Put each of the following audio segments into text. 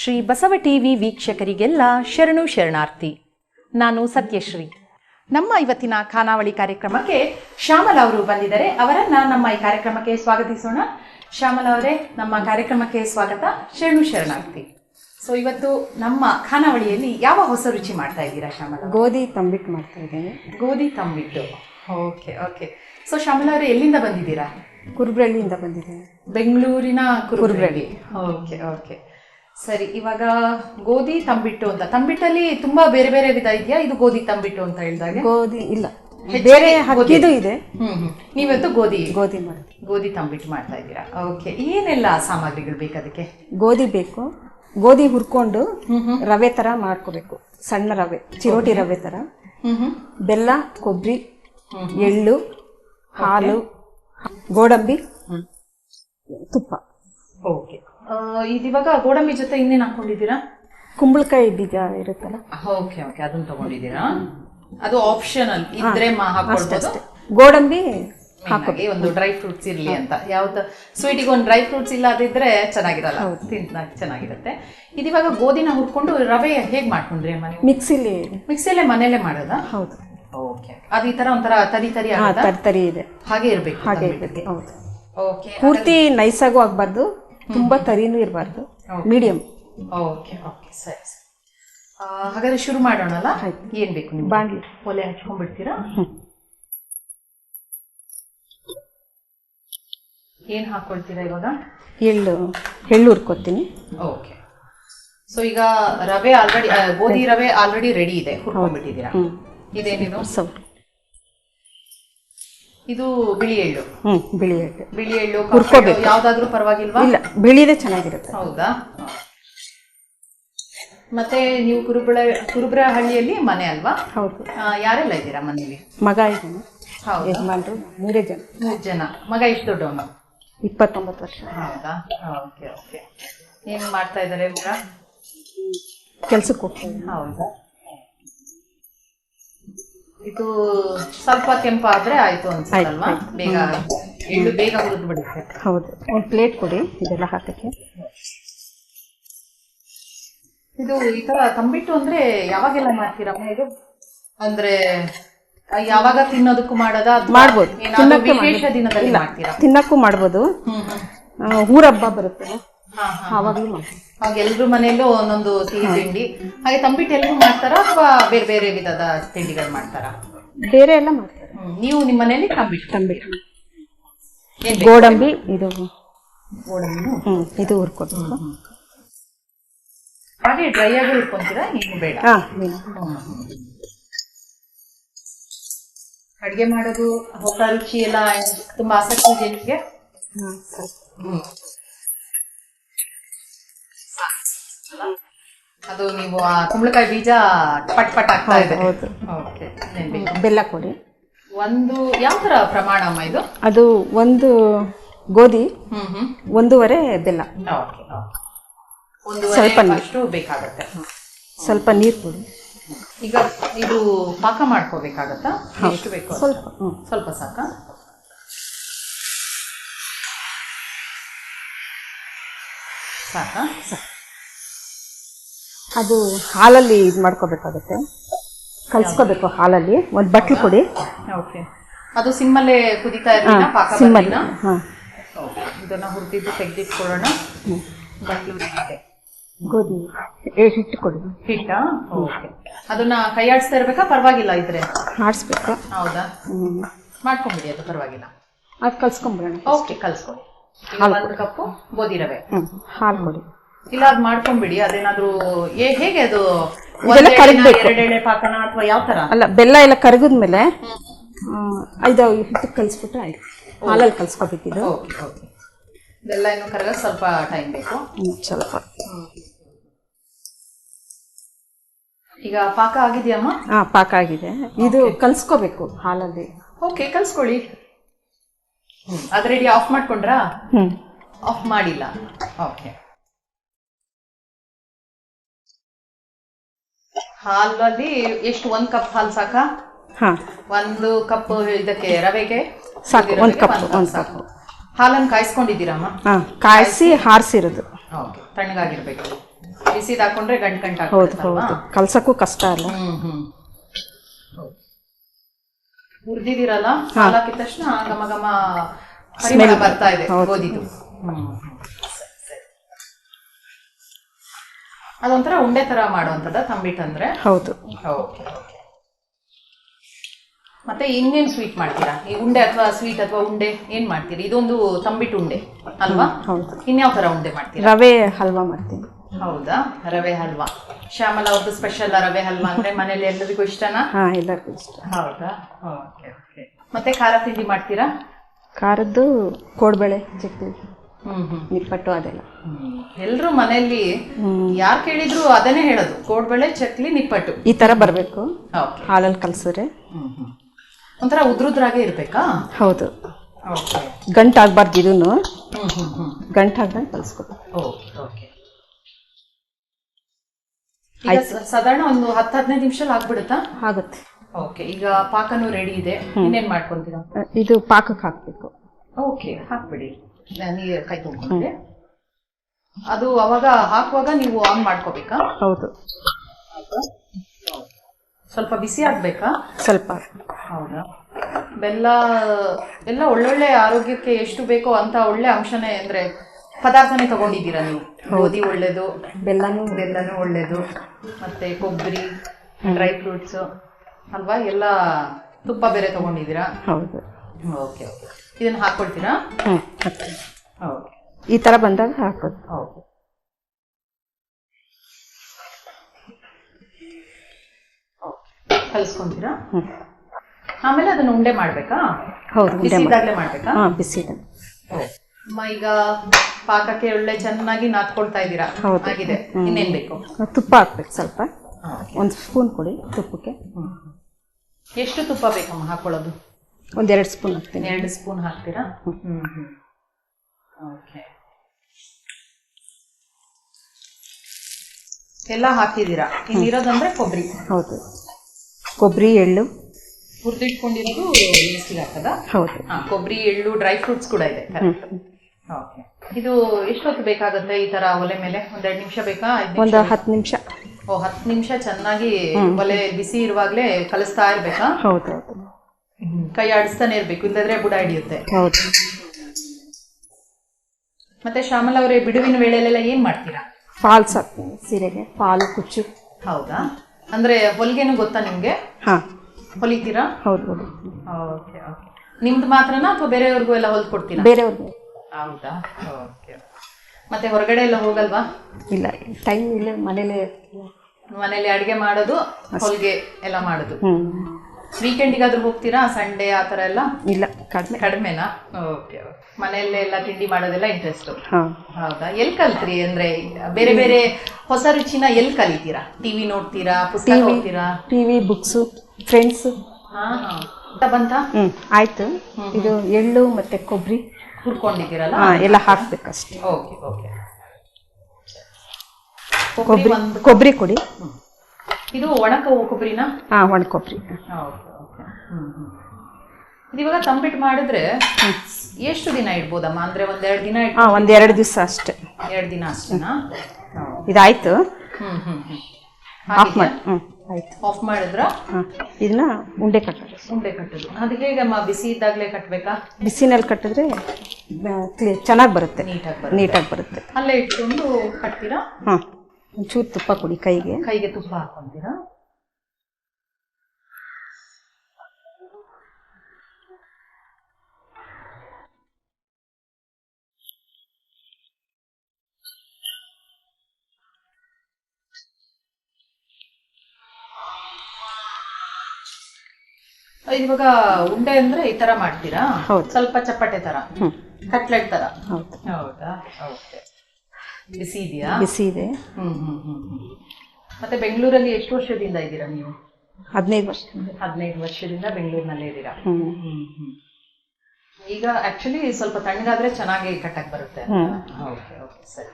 Shri Basava TV ವೀಕ್ಷಕರಿಗೆಲ್ಲ ಶರಣು ಶರಣಾರ್ಥಿ. ನಾನು ಸತ್ಯಶ್ರೀ. ನಮ್ಮ ಇವತ್ತಿನ ಖಾನಾವಳಿ ಕಾರ್ಯಕ್ರಮಕ್ಕೆ ಶ್ಯಾಮಲ ಅವರು ಬಂದಿದ್ದಾರೆ. ಅವರನ್ನ ನಮ್ಮ ಈ ಕಾರ್ಯಕ್ರಮಕ್ಕೆ ಸ್ವಾಗತಿಸೋಣ. ಶ್ಯಾಮಲ ಅವರೇ ನಮ್ಮ ಕಾರ್ಯಕ್ರಮಕ್ಕೆ ಸ್ವಾಗತ. ಶರಣು ಶರಣಾರ್ಥಿ. ಸೊ ಇವತ್ತು ನಮ್ಮ ಖಾನಾವಳಿಯಲ್ಲಿ ಯಾವ ಹೊಸ ರುಚಿ ಮಾಡ್ತಾ ಇದ್ದೀರಾ ಶ್ಯಾಮಲ ಗೋಧಿ ತಂಬಿಟ್ಟು ಮಾಡ್ತಾ ಇದ್ದೀನಿ. ಗೋಧಿ ತಂಬಿಟ್ಟು. ಓಕೆ ಓಕೆ ಸೊ ಶ್ಯಾಮಲ ಅವರೇ ಎಲ್ಲಿಂದ ಬಂದಿದ್ದೀರಾ? ಕುರುಬ್ರಳ್ಳಿಯಿಂದ ಬಂದಿದ್ದೀನಿ. ಬೆಂಗಳೂರಿನ ಕುರುಬ್ರಳ್ಳಿ. ಓಕೆ ಓಕೆ ಸರಿ ಇವಾಗ ಗೋಧಿ ತಂಬಿಟ್ಟು ಅಂತ. ತಂಬಿಟ್ಟಲ್ಲಿ ತುಂಬಾ ಬೇರೆ ಬೇರೆ ವಿಧ ಇದೆಯಾ? ಇದು ಗೋಧಿ ತಂಬಿಟ್ಟು ಅಂತ ಹೇಳಿದಾಗ? ಗೋಧಿ ಇಲ್ಲ. ಬೇರೆ ಹಕ್ಕಿದು ಇದೆ. ಹ್ಮ್ ಹ್ಮ್. ನೀವತ್ತು ಗೋಧಿ ಗೋಧಿ ಮಾಡಿ ಗೋಧಿ ತಂಬಿಟ್ಟು ಮಾಡ್ತಾ ಇದ್ದೀರಾ? ಓಕೆ. ಏನೆಲ್ಲ ಸಾಮಗ್ರಿಗಳು ಬೇಕು ಅದಕ್ಕೆ? ಗೋಧಿ ಬೇಕು. ಗೋಧಿ ಹುರ್ಕೊಂಡು ರವೆ ತರ ಮಾಡ್ಕೋಬೇಕು. ಸಣ್ಣ ರವೆ ಚಿರೋಟಿ ರವೆ ತರ. ಬೆಲ್ಲ ಕೊಬ್ಬರಿ ಎಳ್ಳು ಹಾಲು ಗೋಡಂಬಿ ತುಪ್ಪ. ಓಕೆ. ಇದಿವಾಗ ಗೋಡಂಬಿ ಜೊತೆ ಇನ್ನೇನು ಹಾಕೊಂಡಿದ್ದೀರಾ? ಕುಂಬಳಕಾಯಿ ಬೀಜ ಇರುತ್ತಲ್ಲ. ಓಕೆ ಓಕೆ ಅದನ್ನ ತಗೊಂಡಿದ್ದೀರಾ? ಅದು ಆಪ್ಷನಲ್ ಇದ್ರೆ ಮಾ ಗೋಡಂಬಿ ಹಾಕಿ ಒಂದು ಡ್ರೈ ಫ್ರೂಟ್ಸ್ ಇರ್ಲಿ ಅಂತ. ಯಾವ್ದು? ಸ್ವೀಟಿಗೆ ಒಂದು ಡ್ರೈ ಫ್ರೂಟ್ಸ್ ಇಲ್ಲ ಅದಿದ್ರೆ ಚೆನ್ನಾಗಿರಲ್ಲ ತಿಂತಾಗ ಚೆನ್ನಾಗಿರುತ್ತೆ. ಇದಿವಾಗ ಗೋಧಿನ ಹುರ್ಕೊಂಡು ರವೆ ಹೇಗ್ ಮಾಡ್ಕೊಂಡ್ರಿ ಅಮ್ಮ ನೀವು? ಮಿಕ್ಸಿಲಿ. ಮಿಕ್ಸಿಯಲ್ಲೇ ಮನೇಲೆ ಮಾಡೋದ? ಹೌದು. ಓಕೆ ಅದು ಈ ತರ ಒಂಥರ ತರಿ ತರಿ ತರಿ ತರಿ ಇದೆ. ಹಾಗೆ ಇರ್ಬೇಕು ಹಾಗೆ ಇರ್ತದೆ ಹೌದು. ಓಕೆ ಪೂರ್ತಿ ನೈಸಾಗೂ ಆಗ್ಬಾರ್ದು. ತುಂಬಾ ತರಿನೂ ಇರಬಾರ್ದು. ಮೀಡಿಯಂ ಓಕೆ ಓಕೆ ಸರಿ ಸರಿ. ಹಾಗಾದ್ರೆ ಶುರು ಮಾಡೋಣಲ್ಲ? ಏನ್ ಬೇಕು ನಿಮ್ಗೆ? ಬಾಂಡ್ಲಿ. ಒಲೆ ಹಚ್ಕೊಂಡ್ಬಿಡ್ತೀರಾ? ಏನ್ ಹಾಕೊಳ್ತೀರಾ ಇವಾಗ? ಎಳ್ಳು ಎಳ್ಳು ಹುರ್ಕೊತೀನಿ. ಓಕೆ ಸೊ ಈಗ ರವೆ ಆಲ್ರೆಡಿ ಗೋಧಿ ರವೆ ಆಲ್ರೆಡಿ ರೆಡಿ ಇದೆ. ಹುರ್ಕೊಂಡ್ಬಿಟ್ಟಿದ್ದೀರಾ? ಇದೇನಿದು? ಸೌಟ್ ಇದು ಬಿಳಿ ಎಳ್ಳು. ಹ್ಮ್ ಬಿಳಿ ಎಳ್ಳು. ಬಿಳಿ ಎಳ್ಳು ಹುರ್ಕೋಬೇಕು. ಯಾವ್ದಾದ್ರೂ ಪರವಾಗಿಲ್ವಾ? ಇಲ್ಲ ಬಿಳಿದೇ ಚೆನ್ನಾಗಿರುತ್ತೆ. ಹೌದಾ? ಮತ್ತೆ ನೀವು ಕುರುಬಳ ಕುರುಬ್ರಹಳ್ಳಿಯಲ್ಲಿ ಮನೆ ಅಲ್ವಾ? ಹೌದು. ಯಾರೆಲ್ಲ ಇದ್ದೀರಾ ಮನೇಲಿ? ಮಗ ಇದ್ದಾನೆ. ಹೌದು? ಯಜಮಾನ್ರು ಮೂರೇ ಜನ. ಮೂರು ಜನ. ಮಗ ಎಷ್ಟು ದೊಡ್ಡವನು? ಇಪ್ಪತ್ತೊಂಬತ್ತು ವರ್ಷ. ಹೌದಾ? Okay okay. ಏನು ಮಾಡ್ತಾ ಇದ್ದಾರೆ ಮಗ ಕೆಲ್ಸಕ್ಕೆ ಹೋಗ್ತೀನಿ ಹೌದಾ? ಇದು ಸ್ವಲ್ಪ ಕೆಂಪಾದ್ರೆ ಆಯ್ತು ಅನ್ಸುತ್ತಲ್ವಾ? ಬೇಗ ಎಳ್ಳು ಬೇಗ ಹುರಿದು ಬಿಡುತ್ತೆ. ಹೌದು. ಒಂದು ಪ್ಲೇಟ್ ಕೊಡಿ ಇದೆಲ್ಲ ಹಾಕಕ್ಕೆ. ಇದು ಈ ತರ ತಂಬಿಟ್ಟು ಅಂದ್ರೆ ಯಾವಾಗೆಲ್ಲ ಮಾಡ್ತೀರಮ್ಮ ಇದು ಅಂದ್ರೆ ಯಾವಾಗ ತಿನ್ನೋದಕ್ಕೂ ಮಾಡೋದ ಮಾಡ್ಬೋದು. ತಿನ್ನಕ್ಕೆ ವಿಶೇಷ ದಿನದಲ್ಲಿ ಮಾಡ್ತೀರಾ? ತಿನ್ನಕ್ಕೂ ಮಾಡ್ಬೋದು. ಹ್ಮ್ ಹ್ಮ್. ಮಾಡ್ತೀವಿ ಆವಾಗಲೂ ಮಾಡ್ಬೋದು ಹಾಗೆ ಎಲ್ರ ಮನೆಯಲ್ಲೂ ಒಂದೊಂದು ಸಿಹಿ ತಿಂಡಿ. ಹಾಗೆ ತಂಬಿಟ್ಟು ಎಲ್ಲರೂ ಮಾಡ್ತಾರಾ ಅಥವಾ ಬೇರೆ ಬೇರೆ ವಿಧದ ತಿಂಡಿಗಳು ಮಾಡ್ತಾರಾ? ಬೇರೆ ಎಲ್ಲ ಮಾಡ್ತಾರೆ. ಹ್ಮ್. ನೀವು ನಿಮ್ಮ ಮನೆಯಲ್ಲಿ ತಂಬಿಟ್ಟು ತಂಬಿಟ್ಟು. ಏನ್ ಬೇಕು? ಗೋಡಂಬಿ ಇದು ಗೋಡಂಬಿನೂ? ಹ್ಮ್ ಇದು ಹುರ್ಕೋಬೇಕು. ಹಾಗೆ ಡ್ರೈ ಆಗಿ ಇಟ್ಕೊಂತೀರಾ ನೀವು ಬೇಡ? ಹಾ ಮೀನು ಮಾಡೋದು ಹೊಸ ರುಚಿ ಎಲ್ಲ ತುಂಬಾ ಆಸಕ್ತಿ ಇದೆ ನಿಮಗೆ? ಅದು ನೀವು ಆ ಕುಂಬಳಕಾಯಿ ಬೀಜ ಪಟ್ ಪಟ್ ಆಗ್ತಾ ಇದೆ. ಹೌದು ಓಕೆ ಬೆಲ್ಲ ಕೊಡಿ. ಒಂದು ಯಾವ ತರ ಪ್ರಮಾಣ ಅಮ್ಮ ಇದು? ಅದು ಒಂದು ಗೋಧಿ ಹ್ಮ್ ಹ್ಮ್. ಒಂದೂವರೆ ಬೆಲ್ಲ. ಓಕೆ ಒಂದೂವರೆ ಅಷ್ಟು ಬೇಕಾಗತ್ತೆ. ಸ್ವಲ್ಪ ನೀರು ಕೊಡಿ. ಈಗ ಇದು ಪಾಕ ಮಾಡ್ಕೋಬೇಕಾಗತ್ತಾ? ಎಷ್ಟು ಬೇಕು ಅಷ್ಟು? ಸ್ವಲ್ಪ ಹ್ಞೂ ಸ್ವಲ್ಪ ಸಾಕ? ಸಾಕಾ. ಅದು ಹಾಲಲ್ಲಿ ಇದು ಮಾಡ್ಕೋಬೇಕಾಗುತ್ತೆ. ಕಲ್ಸ್ಕೋಬೇಕು ಹಾಲಲ್ಲಿ. ಒಂದು ಬಟ್ಲು ಕೊಡಿ. ಓಕೆ. ಅದು ಸಿಮ್ಮಲ್ಲೇ ಕುದಿತಾ ಇರಲಿಲ್ಲ ಪಾಕ ಸಿಮ್ಮಲ್ಲಿ? ಹಾಂ. Okay. ಇದನ್ನ ಹುರಿದಿದ್ದು ತೆಗೆದಿಟ್ಕೊಳ್ಳೋಣ. ಬಟ್ಲು ಗೋಧಿ. ಹಿಟ್ಟು ಕೊಡಿ. ಹಿಟ್ಟ? ಓಕೆ. ಅದನ್ನ ಕೈಯಾಡಿಸ್ತಾ ಇರಬೇಕಾ? ಪರವಾಗಿಲ್ಲ ಇದ್ರೆ? ಆಡಿಸ್ಬೇಕು ಹೌದಾ? ಮಾಡ್ಕೊಂಬಿಡಿ ಅದು ಪರವಾಗಿಲ್ಲ. ಅದು ಕಲ್ಸ್ಕೊಂಬಿಡೋಣ ಓಕೆ ಕಲ್ಸ್ಕೊಳ್ಳಿ ಹಾಲು ಒಂದು ಕಪ್ಪು ಗೋಧಿ ರವೆ. ಹಾಲು ಕೊಡಿ. ಇಲ್ಲ ಅದ್ ಮಾಡ್ಕೊಂಬಿಡಿ. ಅದೇನಾದ್ರೂ ಏ ಹೇಗೆ ಅದು ಇದೆಲ್ಲ ಕರಗ್ಬೇಕು. ಪಾಕನ ಅಥವಾ ಯಾವ ತರ? ಅಲ್ಲ ಬೆಲ್ಲ ಎಲ್ಲ ಕರಗಿದ್ಮೇಲೆ ಇದು ಹಿಟ್ಟು ಕಲಿಸ್ಬಿಟ್ರೆ ಆಯ್ತು. ಹಾಲಲ್ಲಿ ಕಲ್ಸ್ಕೊಬೇಕಿದು ಓಕೆ ಓಕೆ. ಇದೆಲ್ಲ ಇನ್ನು ಕರಗ ಸ್ವಲ್ಪ ಟೈಮ್ ಬೇಕು. ಸ್ವಲ್ಪ ಈಗ ಪಾಕ ಆಗಿದೆಯಮ್ಮ? ಹಾ ಪಾಕ ಆಗಿದೆ. ಇದು ಕಲ್ಸ್ಕೋಬೇಕು ಹಾಲಲ್ಲಿ. ಓಕೆ ಕಲ್ಸ್ಕೊಳ್ಳಿ. ಅದ್ ರೆಡಿ ಆಫ್ ಮಾಡ್ಕೊಂಡ್ರಾ? ಹ್ಞೂ ಆಫ್ ಮಾಡಿಲ್ಲ. ಓಕೆ. ಹಾಲಲ್ಲಿ ಎಷ್ಟು ಒಂದ್ ಕಪ್ ಹಾಲು ಸಾಕಾ? ಹಾ. ಒಂದು ಕಪ್ ಇದಕ್ಕೆ ರವೆಗೆ? ಸಾಕು ಒಂದು ಕಪ್ ಒಂದ್ ಸಾಕು. ಹಾಲನ್ನು ಕಾಯಿಸ್ಕೊಂಡಿದ್ದೀರಮ್ಮ ಹಾಂ ಕಾಯಿಸಿ ಹಾರಿಸಿರೋದು. ಓಕೆ ತಣ್ಣಗಾಗಿರ್ಬೇಕು. ಬಿಸಿದ ಹಾಕೊಂಡ್ರೆ ಗಂಟು ಗಂಟು ಹೌದು ಹೌದು. ಕಲ್ಸಕ್ಕೂ ಕಷ್ಟ ಅಲ್ಲ ಹ್ಮ್ ಹ್ಮ್. ಹುರಿದಿದ್ದೀರಲ್ಲ? ಹಾಲು ಹಾಕಿದ ತಕ್ಷಣ ಘಮ ಘಮ ಸ್ಮೆಲ್ ಬರ್ತಾ ಇದೆ ಗೋಧಿದು ಗೋಧಿದು ಅದೊಂಥರ ಉಂಡೆ ತರ ಮಾಡುವಂತದ ತಂಬಿಟ್ ಅಂದ್ರೆ ಹೌದು. ಓಕೆ ಮತ್ತೆ ಇನ್ನೇನು ಸ್ವೀಟ್ ಮಾಡ್ತೀರಾ? ಈ ಉಂಡೆ ಅಥವಾ ಸ್ವೀಟ್ ಅಥವಾ ಉಂಡೆ ಏನ್ ಮಾಡ್ತೀರಿ? ಇದೊಂದು ತಂಬಿಟ್ ಉಂಡೆ ಅಲ್ವಾ? ಹೌದು. ಇನ್ಯಾವ ತರ ಉಂಡೆ ಮಾಡ್ತೀರಾ? ರವೆ ಹಲ್ವಾ ಮಾಡ್ತೀನಿ. ಹೌದಾ? ರವೆ ಹಲ್ವಾ. ಶ್ಯಾಮಲ ಅವ್ರದ್ದು ಸ್ಪೆಷಲ್ ರವೆ ಹಲ್ವಾ ಅಂದ್ರೆ ಮನೇಲಿ ಎಲ್ಲರಿಗೂ ಇಷ್ಟನಾ? ಹಾ ಎಲ್ಲರಿಗೂ ಇಷ್ಟ. ಹೌದಾ? Okay okay. ಮತ್ತೆ ಖಾರ ತಿಂಡಿ ಮಾಡ್ತೀರಾ? ಖಾರದ್ದು ಕೋಡ್ಬೇಳೆ ಹ್ಮ್ ನಿಪ್ಪಟ್ಟು ಅದೆಲ್ಲ. ಎಲ್ಲರೂ ಮನೆಯಲ್ಲಿ ಯಾರು ಕೇಳಿದ್ರು ಅದನ್ನೇ ಹೇಳೋದು. ಕೋಡ್ಬಳೆ ಚಕ್ಲಿ ನಿಪ್ಪಟ್ಟು. ಈ ತರ ಬರಬೇಕು. ಹಾಲಲ್ಲಿ ಕಲ್ಸಿದ್ರೆ. ಒಂಥರ ಉದ್ರುದ್ರಾಗೆ ಇರ್ಬೇಕಾ? ಹೌದು. ಓಕೆ. ಗಂಟು ಆಗ್ಬಾರ್ದು ಇದನ್ನು ಗಂಟು ಹಾಕ್ದಂಗೆ ಕಲಿಸ್ಕೊಬೇಕು ಓಕೆ. ಸಾಧಾರಣ ಒಂದು ಹತ್ತು ಹದಿನೈದು ನಿಮಿಷ ಆಗ್ಬಿಡುತ್ತಾ? ಆಗುತ್ತೆ. ಓಕೆ ಈಗ ಪಾಕನೂ ರೆಡಿ ಇದೆ. ಇನ್ನೇನು ಮಾಡ್ಕೊಂತೀರಾ? ಇದು ಪಾಕಕ್ಕೆ ಹಾಕಬೇಕು. ಓಕೆ ಹಾಕ್ಬಿಡಿ. ನೀರು ಕೈ ತುಂಬಿಕೊಂಡ್ರೆ? ಅದು ಅವಾಗ ಹಾಕುವಾಗ ನೀವು ಆನ್ ಮಾಡ್ಕೋಬೇಕಾ? ಹೌದು. ಸ್ವಲ್ಪ ಬಿಸಿ ಆಗ್ಬೇಕಾ? ಸ್ವಲ್ಪ. ಹೌದಾ? ಬೆಲ್ಲ ಎಲ್ಲ ಒಳ್ಳೊಳ್ಳೆ ಆರೋಗ್ಯಕ್ಕೆ ಎಷ್ಟು ಬೇಕೋ ಅಂತ ಒಳ್ಳೆ ಅಂಶನೇ ಅಂದ್ರೆ ಪದಾರ್ಥನೇ ತಗೊಂಡಿದ್ದೀರಾ ನೀವು? ಗೋಧಿ ಒಳ್ಳೇದು ಬೆಲ್ಲನೂ ಬೆಲ್ಲನೂ ಒಳ್ಳೇದು ಮತ್ತೆ ಕೊಬ್ಬರಿ ಡ್ರೈ ಫ್ರೂಟ್ಸ್ ಅಲ್ವಾ? ಎಲ್ಲ ತುಪ್ಪ ಬೇರೆ ತಗೊಂಡಿದ್ದೀರಾ? ಹೌದು. Okay okay. ಇದನ್ನ ಹಾಕೊಳ್ತೀರಾ? ಹಾಕ್ತೀನಿ. ಓಕೆ. ಈ ಥರ ಬಂದಾಗ ಹಾಕೋದು. ಓಕೆ. ಕಲಿಸ್ಕೊಂತೀರಾ? ಆಮೇಲೆ ಅದನ್ನ ಉಂಡೆ ಮಾಡ್ಬೇಕಾ? ಹೌದು ಉಂಡೆ ಬಿಸಿ ಮಾಡ್ಬೇಕಾ. ಹಾಂ ಅಮ್ಮ ಈಗ ಪಾಕಕ್ಕೆ ಒಳ್ಳೆ ಚೆನ್ನಾಗಿ ನಾದ್ಕೊಳ್ತಾ ಇದ್ದೀರಾ? ಹೌದು. ಆಗಿದೆ. ಇನ್ನೇನ್ ಬೇಕು? ತುಪ್ಪ ಹಾಕ್ಬೇಕು ಸ್ವಲ್ಪ. ಒಂದು ಸ್ಪೂನ್ ಕೊಡಿ ತುಪ್ಪಕ್ಕೆ. ಎಷ್ಟು ತುಪ್ಪ ಬೇಕಮ್ಮ ಹಾಕೊಳ್ಳೋದು? ಒಂದೆರಡು ಸ್ಪೂನ್ ಹಾಕ್ತೀನಿ. ಎರಡು ಸ್ಪೂನ್ ಹಾಕ್ತೀರಾ? ಹ್ಮ್. ಹ್ಮ್ ಓಕೆ ಎಲ್ಲ ಹಾಕಿದ್ದೀರಾ? ಇನ್ನಿರೋದಂದ್ರೆ ಕೊಬ್ಬರಿ. ಹೌದು. ಕೊಬ್ಬರಿ ಎಳ್ಳು. ಹುರಿದಿಟ್ಕೊಂಡಿರೋದು ಮಿಕ್ಸಿಗೆ ಹಾಕದ ಹೌದು. ಕೊಬ್ಬರಿ ಎಳ್ಳು ಡ್ರೈ ಫ್ರೂಟ್ಸ್ ಕೂಡ ಇದೆ ಓಕೆ ಇದು ಎಷ್ಟೊತ್ತು ಬೇಕಾಗುತ್ತೆ ಈ ತರ ಒಲೆ ಮೇಲೆ? ಒಂದೆರಡು ನಿಮಿಷ ಬೇಕಾ? ಒಂದು ಹತ್ತು ನಿಮಿಷ. ಓ ಹತ್ತು ನಿಮಿಷ ಚೆನ್ನಾಗಿ ಒಲೆ ಬಿಸಿ ಇರುವಾಗಲೇ ಕಲಿಸ್ತಾ ಇರ್ಬೇಕಾ? ಹೌದು. ಕೈ ಆಡಿಸ್ತಾನೆ ಇರ್ಬೇಕು ಇಲ್ಲದ್ರೆ ಬುಡ ಹಿಡಿಯುತ್ತೆ. ಮತ್ತೆ ಶ್ಯಾಮಲ ಅವರೇ ಬಿಡುವಿನ ವೇಳೆಲೆಲ್ಲ ಏನ್ ಮಾಡ್ತೀರಾ? ಹಾಕ್ತೀನಿ ಸೀರೆಗೆ ಫಾಲು ಕುಚ್ಚು. ಹೌದಾ? ಅಂದ್ರೆ ಹೊಲಿಗೆನು ಗೊತ್ತಾ ನಿಮ್ಗೆ? ಹಾಂ. ಹೊಲಿತೀರಾ? ಹೌದು ಹೌದು. Okay okay. ನಿಮ್ದು ಮಾತ್ರನಾ ಅಥವಾ ಬೇರೆಯವ್ರಿಗೂ ಎಲ್ಲ ಹೊಲ್ಕೊಡ್ತೀರಾ ಬೇರೆಯವ್ರಿಗೆ. ಹೌದಾ? ಓಕೆ ಮತ್ತೆ ಹೊರಗಡೆ ಎಲ್ಲ ಹೋಗಲ್ವಾ? ಇಲ್ಲ ಟೈಮ್ ಇಲ್ಲ ಮನೇಲೆ ಮನೇಲಿ ಅಡಿಗೆ ಮಾಡೋದು ಹೊಲಿಗೆ ಎಲ್ಲ ಮಾಡೋದು. ವೀಕೆಂಡಿಗಾದ್ರೂ ಹೋಗ್ತೀರಾ? ಸಂಡೇ ಆ ಥರ ಎಲ್ಲ? ಇಲ್ಲ ಕಡಿಮೆ. ಕಡಿಮೆನಾ? ಓಕೆ ಮನೆಯಲ್ಲೇ ಎಲ್ಲ ತಿಂಡಿ ಮಾಡೋದೆಲ್ಲ ಇಂಟ್ರೆಸ್ಟ್ ಹೌದಾ? ಎಲ್ ಕಲ್ತ್ರಿ ಅಂದ್ರೆ ಬೇರೆ ಬೇರೆ ಹೊಸ ರುಚಿನ ಎಲ್ ಕಲಿತೀರಾ? ಟಿವಿ ನೋಡ್ತೀರಾ ಪುಸ್ತಕ ಓದ್ತೀರಾ ಟಿವಿ ಬುಕ್ಸ್ ಫ್ರೆಂಡ್ಸ್ ಹಾ ಹಾ. ಬಂತ? ಹ್ಮ್ ಆಯಿತು. ಇದು ಎಳ್ಳು ಮತ್ತೆ ಕೊಬ್ಬರಿ ಹುರ್ಕೊಂಡಿದ್ದೀರಲ್ಲ? ಎಲ್ಲ ಎಲ್ಲ ಹಾಕ್ಬೇಕಷ್ಟೇ. ಓಕೆ ಓಕೆ ಕೊಬ್ಬರಿ ಕೊಬ್ಬರಿ ಕೊಡಿ. ಇದು ಒಣ ಕೊಬ್ಬರಿನಾ ಹಾಂ ಒಣ ಕೊಬ್ಬರಿ ಇವಾಗ ತಂಬಿಟ್ಟು ಮಾಡಿದ್ರೆ ಎಷ್ಟು ದಿನ ಇಡ್ಬೋದಮ್ಮ? ಅಂದ್ರೆ ಒಂದೆರಡು ದಿನ ಹಾಂ ಒಂದು ಎರಡು ದಿವಸ ಅಷ್ಟೇ. ಎರಡು ದಿನ ಅಷ್ಟೇನಾ? ಇದಾಯ್ತು. ಹ್ಮ್ ಹ್ಮ್ ಹ್ಮ್. ಆಫ್ ಮಾಡಿ ಹ್ಞೂ ಆಯಿತು. ಆಫ್ ಮಾಡಿದ್ರ? ಇದನ್ನ ಉಂಡೆ ಕಟ್ಟೋದು. ಉಂಡೆ ಕಟ್ಟೋದು. ಅದು ಹೇಗಮ್ಮ ಬಿಸಿ ಇದ್ದಾಗಲೇ ಕಟ್ಟಬೇಕಾ ಬಿಸಿನಲ್ಲಿ ಕಟ್ಟಿದ್ರೆ ಚೆನ್ನಾಗಿ ಬರುತ್ತೆ. ನೀಟಾಗಿ ಬರುತ್ತೆ. ನೀಟಾಗಿ ಬರುತ್ತೆ. ಅಲ್ಲೇ ಇಟ್ಕೊಂಡು ಕಟ್ತೀರಾ? ಹಾಂ ಒಂಚೂರು ತುಪ್ಪ ಕೊಡಿ ಕೈಗೆ. ಕೈಗೆ ತುಪ್ಪ ಹಾಕೊಂತೀರಾ? ಇವಾಗ ಉಂಡೆ ಅಂದ್ರೆ ಈ ತರ ಮಾಡ್ತೀರಾ? ಹೌದು. ಸ್ವಲ್ಪ ಚಪ್ಪಟೆ ತರ. ಕಟ್ಲೆಟ್ ತರ. ಹೌದು. ಓಕೆ. ಬಿಸಿ ಇದೆಯಾ? ಬಿಸಿ ಇದೆ. ಹ್ಮ್ ಹ್ಮ್ ಹ್ಮ್ ಹ್ಮ್. ಮತ್ತೆ ಬೆಂಗಳೂರಲ್ಲಿ ಎಷ್ಟು ವರ್ಷದಿಂದ ಇದ್ದೀರಾ ನೀವು? ಹದಿನೈದು ವರ್ಷದಿಂದ. ಹದಿನೈದು ವರ್ಷದಿಂದ ಬೆಂಗಳೂರಿನಲ್ಲೇ ಇದ್ದೀರಾ? ಈಗ ಆಕ್ಚುಲಿ ಸ್ವಲ್ಪ ತಣ್ಣಗಾದ್ರೆ ಚೆನ್ನಾಗಿ ಕಟ್ಟಕ್ ಬರುತ್ತೆ. ಓಕೆ ಓಕೆ ಸರಿ.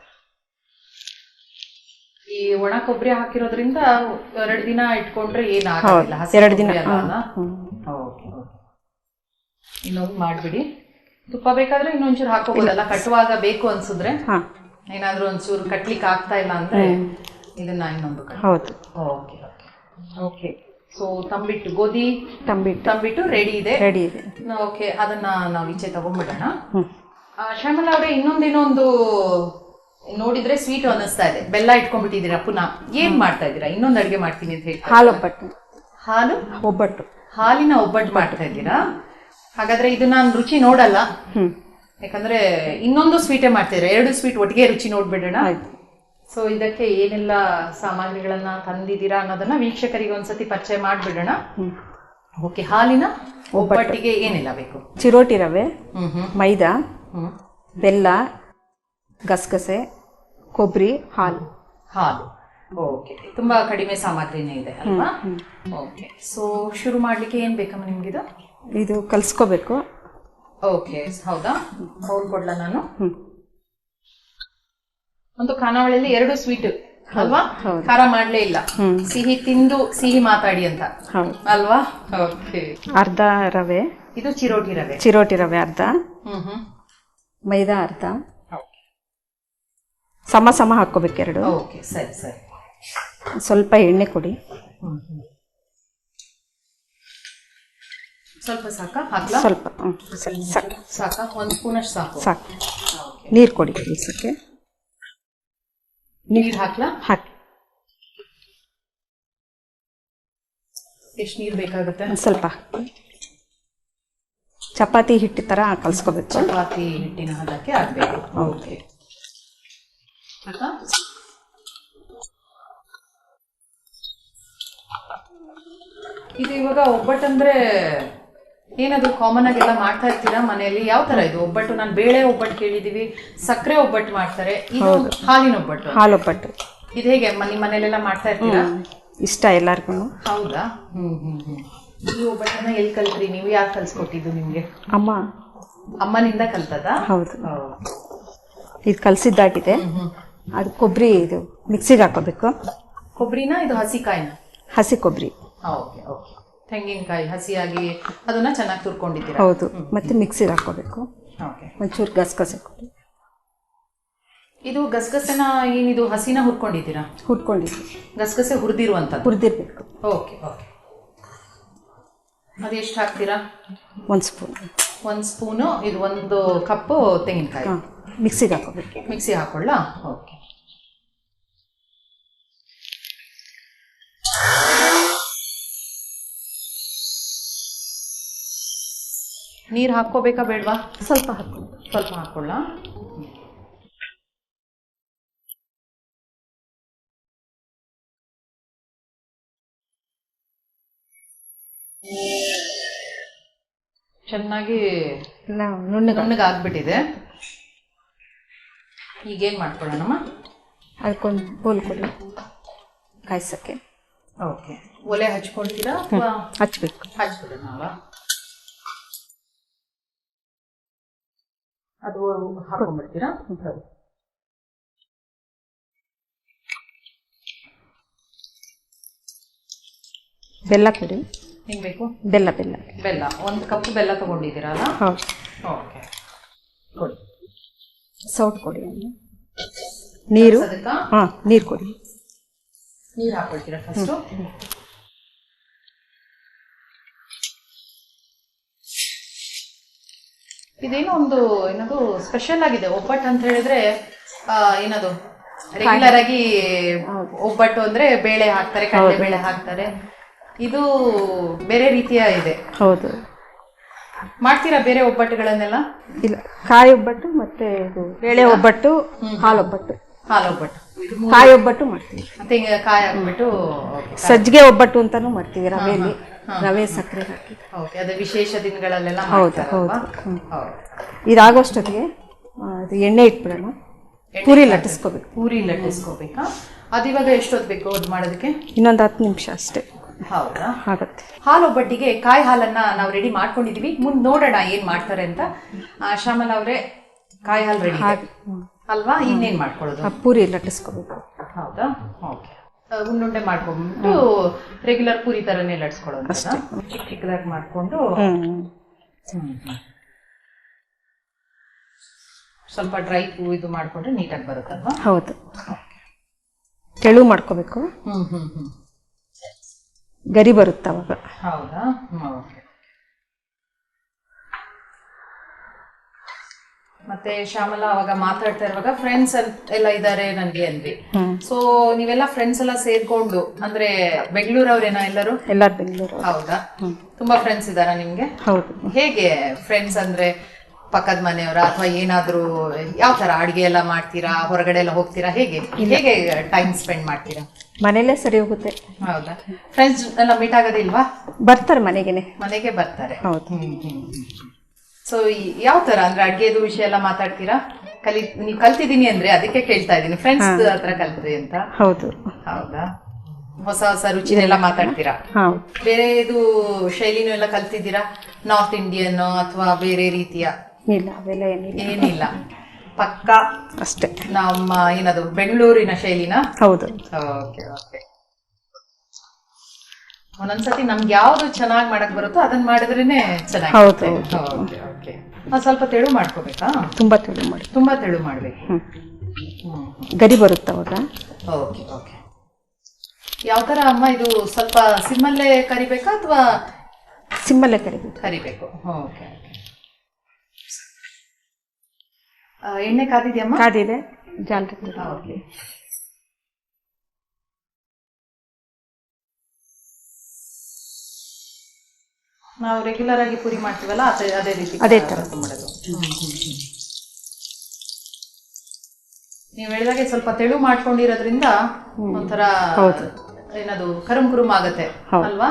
ಈ ಒಣ ಕೊಬ್ಬರಿ ಹಾಕಿರೋದ್ರಿಂದ ಎರಡು ದಿನ ಇಟ್ಕೊಂಡ್ರೆ ಏನಾಗಲ್ಲ ಎರಡು ದಿನ. Okay okay. ಇನ್ನೊಂದು ಮಾಡ್ಬಿಡಿ. ತುಪ್ಪ ಬೇಕಾದ್ರೆ ಇನ್ನೊಂಚೂರು ಹಾಕೋಬೋದಲ್ಲ ಕಟ್ಟುವಾಗ ಬೇಕು ಅನ್ಸಿದ್ರೆ ಏನಾದ್ರೂ ಒಂಚೂರು ಕಟ್ಲಿಕ್ಕೆ ಆಗ್ತಾ ಇಲ್ಲ ಅಂದ್ರೆ ಇದನ್ನ ಇನ್ನೊಂದು ಹೌದು. Okay okay. ಓಕೆ. ಸೊ ತಂಬಿಟ್ಟು ಗೋಧಿ ತಂಬಿಟ್ಟು. ತಂಬಿಟ್ಟು ರೆಡಿ ಇದೆ. ರೆಡಿ ಇದೆ. ಓಕೆ ಅದನ್ನ ನಾವು ಈಚೆ ತಗೊಂಡ್ಬಿಡೋಣ. ಶ್ಯಾಮಲ ಅವರೇ ಇನ್ನೊಂದೇನೊಂದು ನೋಡಿದ್ರೆ ಸ್ವೀಟ್ ಅನ್ನಿಸ್ತಾ ಇದೆ. ಬೆಲ್ಲ ಇಟ್ಕೊಂಡ್ಬಿಟ್ಟಿದ್ದೀರಾ ಪುನಃ. ಏನ್ ಮಾಡ್ತಾ ಇದ್ದೀರಾ? ಇನ್ನೊಂದು ಅಡಿಗೆ ಮಾಡ್ತೀನಿ ಅಂತ ಹೇಳಿ ಹಾಲು ಒಬ್ಬಟ್ಟು ಹಾಲು? ಒಬ್ಬಟ್ಟು. ಹಾಲಿನ ಒಬ್ಬಟ್ಟು ಮಾಡ್ತಾ ಇದ್ದೀರಾ? ಹಾಗಾದ್ರೆ ಇದು ನಾನು ರುಚಿ ನೋಡಲ್ಲ. ಯಾಕಂದ್ರೆ ಇನ್ನೊಂದು ಸ್ವೀಟೇ ಮಾಡ್ತಿದ್ರೆ ಎರಡು ಸ್ವೀಟ್ ಒಟ್ಟಿಗೆ ರುಚಿ ನೋಡ್ಬಿಡೋಣ. ಸೊ ಇದಕ್ಕೆ ಏನೆಲ್ಲ ಸಾಮಗ್ರಿಗಳನ್ನ ತಂದಿದ್ದೀರಾ ಅನ್ನೋದನ್ನ ವೀಕ್ಷಕರಿಗೆ ಒಂದ್ಸತಿ ಪರಿಚಯ ಮಾಡ್ಬಿಡೋಣ. ಓಕೆ ಹಾಲಿನ ಒಬ್ಬಟ್ಟಿಗೆ ಏನೆಲ್ಲ ಬೇಕು? ಚಿರೋಟಿ ರವೆ ಮೈದಾ ಬೆಲ್ಲ ಗಸಗಸೆ ಕೊಬ್ಬರಿ ಹಾಲು. ಹಾಲು. ಓಕೆ ತುಂಬಾ ಕಡಿಮೆ ಸಾಮಗ್ರಿನೇ ಇದೆ ಅಲ್ವಾ? ಓಕೆ ಸೊ ಶುರು ಮಾಡ್ಲಿಕ್ಕೆ ಏನ್ ಬೇಕಮ್ಮ ನಿಮ್ಗಿದು ಇದು? ಕಲ್ಸ್ಕೋಬೇಕು. ಓಕೆ ಹೌದಾ? ಬೌಲ್ ಕೊಡ್ಲಾ ನಾನು. ಒಂದು ಖಾನಾವಳಿಯಲ್ಲಿ ಎರಡು ಸ್ವೀಟ್ ಅಲ್ವಾ. ಖಾರ ಮಾಡ್ಲೇ ಇಲ್ಲ. ಸಿಹಿ ತಿಂದು ಸಿಹಿ ಮಾತಾಡಿ ಅಂತ. ಅಲ್ವಾ? ಓಕೆ ಅರ್ಧ ರವೆ. ಇದು ಚಿರೋಟಿ ರವೆ. ಚಿರೋಟಿ ರವೆ ಅರ್ಧ. ಮೈದಾ ಅರ್ಧ. ಸಮ ಸಮ ಹಾಕೋಬೇಕು ಎರಡು. ಓಕೆ ಸರಿ ಸರಿ. ಸ್ವಲ್ಪ ಎಣ್ಣೆ ಕೊಡಿ. ಸ್ವಲ್ಪ ಸಾಕ? ಹಾಕ್ಲಾ? ಸ್ವಲ್ಪ ಸಾಕಾ ಸ್ವಲ್ಪ ಸಾಕು. ಸಾಕ? ಒಂದು ಸ್ಪೂನ್ ಅಷ್ಟು ಸಾಕು. ಸಾಕು ನೀರು ಕೊಡಿ ಕೆಲಸಕ್ಕೆ ನೀರು ಹಾಕ್ಲಾ? ಹಾಕಿ. ಎಷ್ಟು ನೀರು ಬೇಕಾಗುತ್ತೆ? ಸ್ವಲ್ಪ. ಚಪಾತಿ ಹಿಟ್ಟು ಥರ ಕಲ್ಸ್ಕೋಬೇಕು. ಚಪಾತಿ ಹಿಟ್ಟಿನ ಹದಕ್ಕೆ ಆಗ್ಬೇಕು ಓಕೆ. ಇದು ಇವಾಗ ಒಬ್ಬಟ್ಟಂದ್ರೆ ಏನದು ಕಾಮನ್ ಆಗಿ ಎಲ್ಲ ಮಾಡ್ತಾ ಇರ್ತೀರಾ ಮನೆಯಲ್ಲಿ? ಯಾವ ತರ ಇದು ಒಬ್ಬಟ್ಟು? ನಾನು ಬೇಳೆ ಒಬ್ಬಟ್ಟು ಕೇಳಿದೀವಿ ಸಕ್ಕರೆ ಒಬ್ಬಟ್ಟು ಮಾಡ್ತಾರೆ. ಇದು ಹಾಲಿನ ಒಬ್ಬಟ್ಟು. ಹಾಲು ಒಬ್ಬಟ್ಟು ಇದು ಹೇಗೆ ಮನೆ ನಿಮ್ಮ ಮನೇಲೆಲ್ಲ ಮಾಡ್ತಾ ಇರ್ತೀರಾ? ಇಷ್ಟ ಎಲ್ಲಾರ್ಗು ಹೌದಾ? ಹ್ಮ್ ಹ್ಮ್ ಹ್ಮ್. ಈ ಒಬ್ಬಟ್ಟನ್ನ ಎಲ್ಲಿ ಕಲ್ತ್ರಿ? ನೀವು ಯಾರು ಕಲ್ಸ್ಕೊಟ್ಟಿದ್ದು ನಿಮ್ಗೆ? ಅಮ್ಮ. ಅಮ್ಮನಿಂದ ಕಲ್ತದ? ಹೌದು. ಇದು ಕಲಸಿದ್ದಾಗಿದೆ. ಅದು ಕೊಬ್ಬರಿ ಇದು ಮಿಕ್ಸಿಗೆ ಹಾಕೋಬೇಕು. ಕೊಬ್ಬರಿನ ಇದು ಹಸಿ ಕಾಯಿನ ಹಸಿ ಕೊಬ್ಬರಿ ಓಕೆ ಓಕೆ. ತೆಂಗಿನಕಾಯಿ ಹಸಿಯಾಗಿ ಅದನ್ನ ಚೆನ್ನಾಗಿ ತುರ್ಕೊಂಡಿದ್ದೀರಾ? ಹೌದು. ಮತ್ತೆ ಮಿಕ್ಸಿಗೆ ಹಾಕೋಬೇಕು ಓಕೆ. ಒಂಚೂರು ಗಸಗಸೆ ಕೊಡಿ. ಇದು ಗಸಗಸೆನ ಏನಿದು ಹಸಿನ ಹುರ್ಕೊಂಡಿದ್ದೀರಾ? ಹುರ್ಕೊಂಡಿದ್ದೆ ಗಸಗಸೆ ಹುರಿದಿರುವಂಥದ್ದು ಹುರಿದಿರ್ಬೇಕು. Okay okay. ಅದೆಷ್ಟು ಹಾಕ್ತೀರಾ? ಒಂದು ಸ್ಪೂನ್ ಒಂದು ಸ್ಪೂನು ಇದು ಒಂದು ಕಪ್ಪು ತೆಂಗಿನಕಾಯಿ. ಹಾಂ ಮಿಕ್ಸಿಗೆ ಹಾಕೋಬೇಕು ಮಿಕ್ಸಿ ಹಾಕೊಳ್ಳ? ಓಕೆ. ನೀರು ಹಾಕ್ಕೋಬೇಕಾ ಬೇಡವಾ? ಸ್ವಲ್ಪ ಹಾಕ್ ಸ್ವಲ್ಪ ಹಾಕೊಳ್ಳ. ಚೆನ್ನಾಗಿ ನುಣ್ಣಗೆ ನುಣ್ಣಗೆ ಆಗ್ಬಿಟ್ಟಿದೆ ಈಗೇನು ಮಾಡ್ಕೊಳ್ಳೋಣಮ್ಮ? ಅದಕ್ಕೊಂದು ಬೋಲ್ ಕೊಡಿ ಕಾಯಿಸೋಕ್ಕೆ. ಓಕೆ. ಒಲೆ ಹಚ್ಕೊಳ್ತೀರಾ ಅಥವಾ ಹಚ್ಬೇಕು. ಹಚ್ಬಿಡೋಣ ಅದು ಹಾಕೊಂಡ್ಬಿಡ್ತೀರಾ? ಬೆಲ್ಲ ಕೊಡಿ. ಹೆಂಗ್ ಬೇಕು? ಬೆಲ್ಲ ಬೆಲ್ಲ. ಬೆಲ್ಲ. ಒಂದು ಕಪ್ ಬೆಲ್ಲ ತಗೊಂಡಿದ್ದೀರಲ್ಲ ಓಕೆ. ಕೊಡಿ. ಸೌಟ್ ಕೊಡಿ. ನೀರು? ಅದಕ್ಕೆ ಹಾಂ ನೀರು ಕೊಡಿ. ನೀರು ಹಾಕೊಳ್ತೀರಾ ಫಸ್ಟು ಇದೇನೋ ಒಂದು ಏನದು ಸ್ಪೆಷಲ್ ಆಗಿದೆ. ಒಬ್ಬಟ್ಟು ಅಂತ ಹೇಳಿದ್ರೆ ಆ, ಏನದು? ರೆಗ್ಯುಲರ್ ಆಗಿ ಒಬ್ಬಟ್ಟು ಅಂದ್ರೆ ಬೇಳೆ ಹಾಕ್ತಾರೆ ಕಡಲೆ ಬೇಳೆ ಹಾಕ್ತಾರೆ. ಇದು ಬೇರೆ ರೀತಿಯ ಇದೆ. ಹೌದು. ಮಾಡ್ತೀರಾ ಬೇರೆ ಒಬ್ಬಟ್ಟುಗಳನ್ನೆಲ್ಲ? ಇಲ್ಲ. ಕಾಯಿ ಒಬ್ಬಟ್ಟು ಮತ್ತೆ ಇದು ಬೇಳೆ ಒಬ್ಬಟ್ಟು ಹಾಲು ಒಬ್ಬಟ್ಟು. ಹಾಲು ಒಬ್ಬಟ್ಟು. ಕಾಯಿ ಒಬ್ಬಟ್ಟು ಮಾಡ್ತೀವಿ. ಮತ್ತೆ ಕಾಯಿ ಒಬ್ಬಟ್ಟು ಸಜ್ಜಿಗೆ ಒಬ್ಬಟ್ಟು ಅಂತಾನು ಮಾಡ್ತೀವಿ ರವೆಯಲ್ಲಿ. ರವೆ ಸಕ್ಕರೆ ಹಾಕಿ ಓಕೆ ಅದು ವಿಶೇಷ ದಿನಗಳಲ್ಲೆಲ್ಲ ಹೌದು? ಹೌದು, ಇದು ಹೌದು. ಇದಾಗೋಷ್ಟೊತ್ತಿಗೆ ಇದು ಎಣ್ಣೆ ಇಟ್ಬಿಡೋಣ. ಪೂರಿ ಲಟ್ಟಿಸ್ಕೋಬೇಕು. ಪೂರಿ ಲಟ್ಟಿಸ್ಕೋಬೇಕಾ. ಅದಿವಾಗ ಎಷ್ಟೊತ್ತು ಬೇಕು ಅದು ಮಾಡೋದಕ್ಕೆ? ಇನ್ನೊಂದು ಹತ್ತು ನಿಮಿಷ ಅಷ್ಟೇ. ಹೌದಾ? ಆಗುತ್ತೆ ಹಾಲು ಒಬ್ಬಟ್ಟಿಗೆ ಕಾಯಿ ಹಾಲನ್ನ ನಾವು ರೆಡಿ ಮಾಡ್ಕೊಂಡಿದೀವಿ. ಮುಂದೆ ನೋಡೋಣ ಏನ್ ಮಾಡ್ತಾರೆ ಅಂತ. ಆ, ಶ್ಯಾಮಲ ಅವರೇ ಕಾಯಿ ಹಾಲು ರೆಡಿ ಹಾಗೆ ಅಲ್ವಾ? ಇನ್ನೇನ್ ಮಾಡ್ಕೊಳ್ಳೋದು? ಆ ಪೂರಿ ಲಟ್ಟಿಸ್ಕೋಬೇಕು. ಹೌದಾ? ಓಕೆ. ಉಂಡುಂಡೆ ಮಾಡ್ಕೊಂಡ್ಬಿಟ್ಟು ರೆಗ್ಯುಲರ್ ಪೂರಿ ತರನೇ ಲಟ್ಸ್ಕೊಳ್ಳೋದು ಚಿಕ್ಕ ಚಿಕ್ಕದಾಗಿ ಮಾಡ್ಕೊಂಡು ಸ್ವಲ್ಪ ಡ್ರೈ ಇದು ಮಾಡ್ಕೊಂಡ್ರೆ ನೀಟಾಗಿ ಬರುತ್ತಲ್ವಾ? ಹೌದು. ತೆಳು ಮಾಡ್ಕೋಬೇಕು. ಹ್ಮ್ ಹ್ಮ್ ಹ್ಮ್. ಗರಿ ಬರುತ್ತೆ ಅವಾಗ ಹೌದಾ ಓಕೆ. ಮತ್ತೆ ಶ್ಯಾಮಲಾ ಅವಾಗ ಮಾತಾಡ್ತಾ ಇರುವಾಗ ಫ್ರೆಂಡ್ಸ್ ಎಲ್ಲ ಇದ್ದಾರೆ ನನ್ಗೆ ಅಂದ್ವಿ. ಸೊ ನೀವೆಲ್ಲ ಫ್ರೆಂಡ್ಸ್ ಎಲ್ಲ ಸೇರ್ಕೊಂಡು ಅಂದ್ರೆ ಬೆಂಗಳೂರವ್ರೇನಾ ಎಲ್ಲರೂ? ಎಲ್ಲಾರು ಬೆಂಗಳೂರು. ಹೌದಾ? ತುಂಬಾ ಫ್ರೆಂಡ್ಸ್ ಇದಾರ ನಿಮ್ಗೆ? ಹೌದು. ಹೇಗೆ ಫ್ರೆಂಡ್ಸ್ ಅಂದ್ರೆ ಪಕ್ಕದ ಮನೆಯವರ ಅಥವಾ ಏನಾದ್ರೂ ಯಾವ ತರ ಅಡಿಗೆ ಎಲ್ಲ ಮಾಡ್ತೀರಾ ಹೊರಗಡೆ ಎಲ್ಲ ಹೋಗ್ತೀರಾ ಹೇಗೆ? ಹೇಗೆ ಟೈಮ್ ಸ್ಪೆಂಡ್ ಮಾಡ್ತೀರಾ? ಮನೇಲೇ ಸರಿ ಹೋಗುತ್ತೆ. ಹೌದಾ? ಫ್ರೆಂಡ್ಸ್ ಎಲ್ಲ ಮೀಟ್ ಆಗೋದಿಲ್ವಾ ಬರ್ತಾರೆ ಮನೆಗೆನೆ. ಮನೆಗೆ ಬರ್ತಾರೆ. ಹೌದು. ಸೊ ಯಾವ ತರ ಅಂದ್ರೆ ಅಡ್ಗೆದು ವಿಷಯ ಎಲ್ಲ ಮಾತಾಡ್ತೀರಾ? ಕಲಿ ನೀವು ಕಲ್ತಿದೀನಿ ಅಂದ್ರೆ ಅದಕ್ಕೆ ಕೇಳ್ತಾ ಇದೀನಿ ಫ್ರೆಂಡ್ಸ್ ಹತ್ರ ಕಲ್ತ್ರಿ ಅಂತ. ಹೌದು. ಹೌದಾ? ಹೊಸ ಹೊಸ ರುಚಿನೆಲ್ಲ ಮಾತಾಡ್ತೀರಾ? ಬೇರೆ ಇದು ಶೈಲಿನೂ ಎಲ್ಲ ಕಲ್ತಿದ್ದೀರಾ? ನಾರ್ತ್ ಇಂಡಿಯನ್ ಅಥವಾ ಬೇರೆ ರೀತಿಯ? ಇಲ್ಲ ಅವೆಲ್ಲ ಏನಿಲ್ಲ. ಏನಿಲ್ಲ. ಪಕ್ಕ ಅಷ್ಟೇ. ನಮ್ಮ ಏನದು ಬೆಂಗಳೂರಿನ ಶೈಲಿನ? ಹೌದು. ಓಕೆ ಓಕೆ ಒಂದೊಂದ್ಸತಿ ನಮ್ಗೆ ಯಾವ್ದು ಚೆನ್ನಾಗಿ ಮಾಡಕ್ ಬರುತ್ತೋ ಅದನ್ನ ಮಾಡಿದ್ರೇನೆ ಚೆನ್ನಾಗಿ ಓಕೆ ಓಕೆ ಸ್ವಲ್ಪ ತೆಳು ಮಾಡ್ಕೋಬೇಕಾ? ತುಂಬಾ ತೆಳು ಮಾಡಿ. ತುಂಬಾ ತೆಳು ಮಾಡ್ಬೇಕು. ಗರಿ ಬರುತ್ತೆ ಅವಾಗ? Okay okay. ಯಾವ ತರ ಅಮ್ಮ ಇದು ಸ್ವಲ್ಪ ಸಿಮ್ಮಲ್ಲೇ ಕರಿಬೇಕಾ ಅಥವಾ ಸಿಮ್ಮಲ್ಲೇ ಕರಿಬೇಕು. ಕರಿಬೇಕು? ಓಕೆ ಎಣ್ಣೆ ಕಾದಿದ್ಯಮ್ಮ ಕಾದಿದೆ. ಜಾಲರಿ ಓಕೆ. ನಾವು ರೆಗ್ಯುಲರ್ ಆಗಿ ಪೂರಿ ಮಾಡ್ತೀವಲ್ಲ ಅದೇ ಅದೇ ರೀತಿ ಅದೇ ತರ. ಮಾಡೋದು ನೀವು ಹೇಳಿದಾಗೆ ಸ್ವಲ್ಪ ತೆಳು ಮಾಡ್ಕೊಂಡಿರೋದ್ರಿಂದ ಒಂಥರ. ಏನದು ಕರುಮ್ ಕುರುಮ್ ಆಗತ್ತೆ ಅಲ್ವಾ.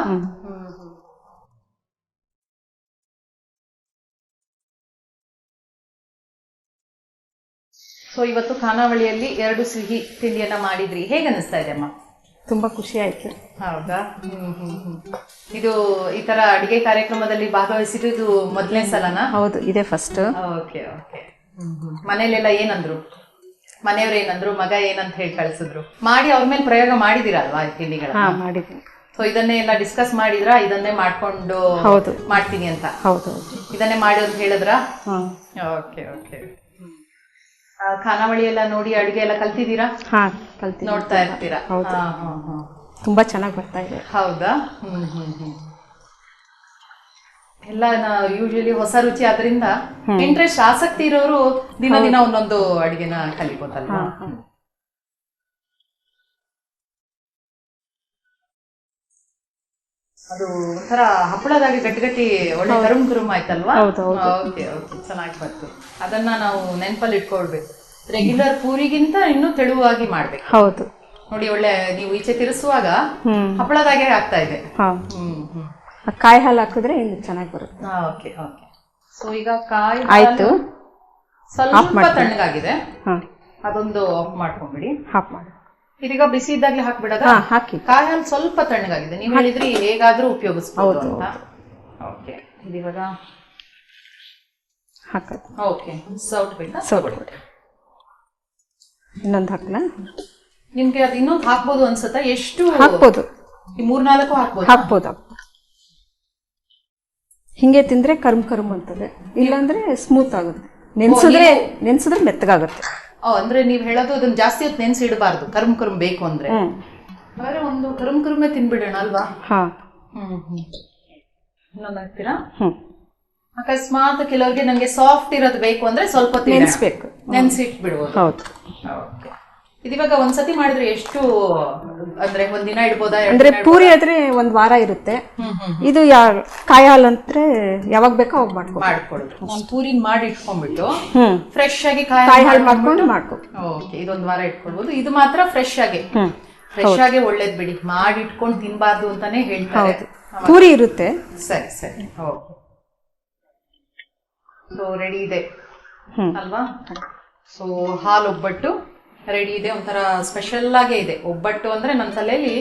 ಸೊ ಇವತ್ತು ಖಾನಾವಳಿಯಲ್ಲಿ ಎರಡು ಸಿಹಿ ತಿಂಡಿಯನ್ನ ಮಾಡಿದ್ರಿ ಹೇಗೆ ಅನಿಸ್ತಾ ಇದೆ ಅಮ್ಮ ತುಂಬಾ ಖುಷಿ ಆಯ್ತು. ಹೌದಾ? ಹ್ಮ್ ಹ್ಮ್ ಹ್ಮ್. ಇದು ಈ ತರ ಅಡಿಗೆ ಕಾರ್ಯಕ್ರಮದಲ್ಲಿ ಭಾಗವಹಿಸಿದ್ದು ಮೊದಲನೇ ಸಲನಾ? ಹೌದು ಇದೆ ಫಸ್ಟ್ ಓಕೆ ಓಕೆ. ಮನೇಲೆಲ್ಲ ಏನಂದ್ರು? ಮನೆಯವ್ರು ಏನಂದ್ರು? ಮಗ ಏನಂತ ಹೇಳಿ ಕಳ್ಸಿದ್ರು? ಮಾಡಿ ಅವ್ರ ಮೇಲೆ ಪ್ರಯೋಗ ಮಾಡಿದಿರಲ್ವಾ ಅಲ್ವಾ ತಿಂಡಿಗಳ ಹಾ ಮಾಡಿದ್ದೀನಿ ಸೊ ಇದನ್ನೇ ಎಲ್ಲ ಡಿಸ್ಕಸ್ ಮಾಡಿದ್ರ? ಇದನ್ನೇ ಮಾಡ್ಕೊಂಡು ಹೌದು. ಮಾಡ್ತೀನಿ ಅಂತ? ಹೌದು ಇದನ್ನೇ ಮಾಡಿ ಅಂತ ಹೇಳಿದ್ರಾ? Okay okay. ಖಾನಾವಳಿ ಎಲ್ಲ ನೋಡಿ ಅಡಿಗೆ ಎಲ್ಲ ಕಲ್ತಿದ್ದೀರಾ? ಹಾ ಕಲ್ತಿ ನೋಡ್ತಾ ಇರ್ತೀರಾ? ಹೌದು. ಹಾ, ಹಾ, ಹಾ. ತುಂಬಾ ಚೆನ್ನಾಗಿ ಬರ್ತಾ ಇದೆ. ಹೌದಾ? ಹ್ಮ್ ಹ್ಮ್ ಹ್ಮ್. ಎಲ್ಲ ಯೂಶಲಿ ಹೊಸ ರುಚಿ ಆದ್ರಿಂದ ಇಂಟ್ರೆಸ್ಟ್ ಆಸಕ್ತಿ ಇರೋರು ದಿನ ದಿನ ಒಂದೊಂದು ಅಡಿಗೆನ ಕಲಿಬೋದಲ್ವಾ? ಅದು ಒಂಥರ ಹಪ್ಪಳದಾಗಿ ಗಟ್ಟಿ ಗಟ್ಟಿ ಒಳ್ಳೆ ಕರುಮ್ ಕರುಮ್ ಆಯ್ತಲ್ವಾ. ಓಕೆ ಓಕೆ ಚೆನ್ನಾಗಿ ಬಂತು. ಅದನ್ನ ನಾವು ನೆನಪಲ್ಲಿ ಇಟ್ಕೊಳ್ಬೇಕು. ರೆಗ್ಯುಲರ್ ಪೂರಿಗಿಂತ ಇನ್ನೂ ತೆಳುವಾಗಿ ಮಾಡ್ಬೇಕು. ಹೌದು. ನೋಡಿ ಒಳ್ಳೆ ನೀವು ಈಚೆ ತಿರುಸುವಾಗ ಹಪ್ಪಳದಾಗೆ ಆಗ್ತಾ ಇದೆ. ಕಾಯಿ ಹಾಲು ಹಾಕಿದ್ರೆ ಇನ್ನು ಚೆನ್ನಾಗಿ ಬರುತ್ತೆ. ಓಕೆ ಓಕೆ ಸೊ ಈಗ ಕಾಯಿ ಆಯ್ತು. ಸ್ವಲ್ಪ ತಣ್ಣಗಾಗಿದೆ. ಅದೊಂದು ಆಫ್ ಮಾಡ್ಕೊಂಡ್ಬಿಡಿ ಹಾಫ್ ಮಾಡಿ. ಇದೀಗ ಬಿಸಿ ಇದ್ದಾಗ್ಲೇ ಹಾಕ್ಬಿಡೋದ? ಹಾ ಹಾಕಿ. ಕಾಯಿ ಹಾಲು ಸ್ವಲ್ಪ ತಣ್ಣಗಾಗಿದೆ. ನೀವು ಹೇಳಿದ್ರಿ ಹೇಗಾದ್ರೂ ಉಪಯೋಗಿಸ್ಬೋದು ಹೌದು, ಅಂತ. ಓಕೆ. ಇದಿವಾಗ ಹಾಕೋದು. ಓಕೆ ಸೌಟ್ ಬೇಕಾ ಸೌಟ್ ಇನ್ನೊಂದು ಹಾಕನ? ನಿಮ್ಗೆ ಅದು ಇನ್ನೊಂದು ಹಾಕ್ಬೋದು ಅನ್ಸುತ್ತಾ? ಎಷ್ಟು ಹಾಕ್ಬೋದು. ಈ ಮೂರ್ನಾಲ್ಕು ಹಾಕ್ಬೋದು? ಹಾಕ್ಬೋದು ಹಾಕ್ಬೋದು. ಹಿಂಗೆ ತಿಂದ್ರೆ ಕರ್ಮ್ ಕರ್ಮ್ ಅಂತದೆ. ಇಲ್ಲಾಂದ್ರೆ ಸ್ಮೂತ್ ಆಗುತ್ತೆ. ನೆನ್ಸಿದ್ರೆ ನೆನ್ಸಿದ್ರೆ ಮೆತ್ತಗಾಗುತ್ತೆ. ಅಂದ್ರೆ ನೀವ್ ಹೇಳೋದು ಅದನ್ನ ಜಾಸ್ತಿ ಹೊತ್ತು ನೆನ್ಸಿ ಇಡಬಾರ್ದು. ಕರ್ಮ್ ಕರ್ಮ್ ಬೇಕು ಅಂದ್ರೆ. ಹಾಗಾದ್ರೆ ಒಂದು ಕರ್ಮ್ ಕರ್ಮೆ ತಿನ್ಬಿಡೋಣ ಅಲ್ವಾ? ಹಾ. ಹ್ಮ್ ಹ್ಮ್. ಇನ್ನೊಂದು ಹಾಕ್ತೀರಾ? ಹ್ಮ್. ಅಕಸ್ಮಾತ್ ಕೆಲವ್ರಿಗೆ ನಂಗೆ ಸಾಫ್ಟ್ ಇರೋದು ಬೇಕು ಅಂದ್ರೆ ಸ್ವಲ್ಪ. ನೆನ್ಸ್ಬೇಕು. ನೆನ್ಸಿಟ್ ಬಿಡ್ಬೋದು ಹೌದು. ಓಕೆ. ಇದಿವಾಗ ಒಂದ್ಸತಿ ಮಾಡಿದ್ರೆ ಎಷ್ಟು ಅಂದ್ರೆ ಒಂದ್ ದಿನ ಇಡ್ಬೋದಾ? ಎರಡ್ ಅಂದ್ರೆ ದಿನ ಪೂರಿ ಆದ್ರೆ ಒಂದ್ ವಾರ ಇರುತ್ತೆ. ಹ್ಮ್ ಹ್ಮ್ ಇದು ಯಾ ಕಾಯಿ ಹಾಲು ಅಂದ್ರೆ ಯಾವಾಗ ಬೇಕೋ ಅವಾಗ ಮಾಡ್ಕೊ ಮಾಡ್ಕೊಳ್ಳೋದು ನಾನು ಪೂರಿನ ಮಾಡಿ ಇಟ್ಕೊಂಡ್ಬಿಟ್ಟು ಹ್ಮ್. ಫ್ರೆಶ್ ಆಗಿ ಕಾಯಿ ಹಾಲು ಮಾಡ್ಕೊಂಡು ಮಾಡ್ಕೊ. ಓಕೆ ಇದೊಂದ್ ವಾರ ಇಟ್ಕೊಳ್ಬೋದು ಇದು ಮಾತ್ರ ಫ್ರೆಶ್ ಆಗಿ. ಫ್ರೆಶ್ ಆಗಿ ಒಳ್ಳೇದ್ ಬಿಡಿ. ಮಾಡಿ ಇಟ್ಕೊಂಡು ತಿನ್ಬಾರ್ದು ಅಂತಾನೆ ಹೇಳ್ತಾರೆ. ಪೂರಿ ಇರುತ್ತೆ. ಸರಿ ಸರಿ. ಓಕೆ. ಸೊ ರೆಡಿ ಇದೆ. ಹ್ಮ್. ಅಲ್ವಾ? ಸೊ ಹಾಲು ಒಬ್ಬಟ್ಟು ರೆಡಿ ಇದೆ ಒಂಥರ ಸ್ಪೆಷಲ್ ಆಗೇ ಇದೆ. ಒಬ್ಬಟ್ಟು ಅಂದ್ರೆ ನನ್ನ ತಲೆಯಲ್ಲಿ